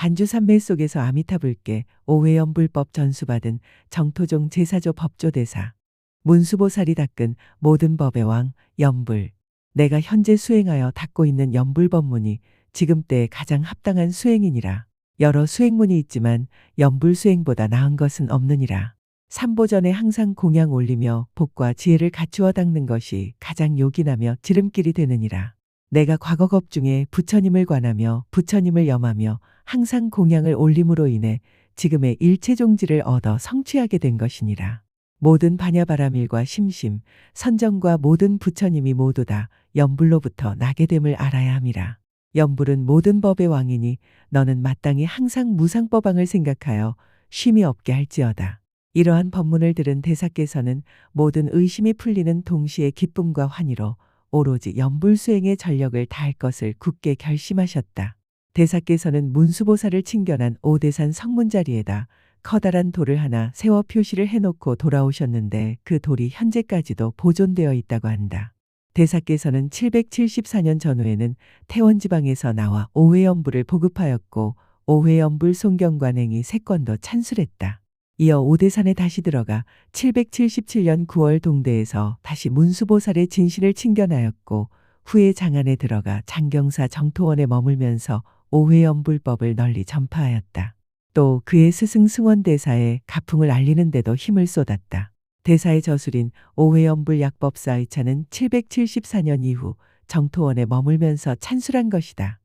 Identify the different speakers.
Speaker 1: 반주산매 속에서 아미타불께 오회연불법 전수받은 정토종 제사조 법조대사. 문수보살이 닦은 모든 법의 왕 연불. 내가 현재 수행하여 닦고 있는 연불 법문이 지금 때에 가장 합당한 수행이니라. 여러 수행문이 있지만 연불 수행보다 나은 것은 없느니라. 삼보전에 항상 공양 올리며 복과 지혜를 갖추어 닦는 것이 가장 요긴하며 지름길이 되느니라. 내가 과거 겁 중에 부처님을 관하며 부처님을 염하며 항상 공양을 올림으로 인해 지금의 일체종지를 얻어 성취하게 된 것이니라. 모든 반야바라밀과 심심, 선정과 모든 부처님이 모두 다 연불로부터 나게 됨을 알아야 함이라. 연불은 모든 법의 왕이니 너는 마땅히 항상 무상법왕을 생각하여 쉼이 없게 할지어다. 이러한 법문을 들은 대사께서는 모든 의심이 풀리는 동시에 기쁨과 환희로 오로지 연불 수행의 전력을 다할 것을 굳게 결심하셨다. 대사께서는 문수보살을 친견한 오대산 성문 자리에다 커다란 돌을 하나 세워 표시를 해놓고 돌아오셨는데 그 돌이 현재까지도 보존되어 있다고 한다. 대사께서는 774년 전후에는 태원지방에서 나와 오회연불을 보급하였고 오회연불 송경관행이 세 건도 찬술했다. 이어 오대산에 다시 들어가 777년 9월 동대에서 다시 문수보살의 진실을 친견하였고 후에 장안에 들어가 장경사 정토원에 머물면서 오회연불법을 널리 전파하였다. 또 그의 스승 승원대사에 가풍을 알리는 데도 힘을 쏟았다. 대사의 저술인 오회연불 약법사 의 차는 774년 이후 정토원에 머물면서 찬술한 것이다.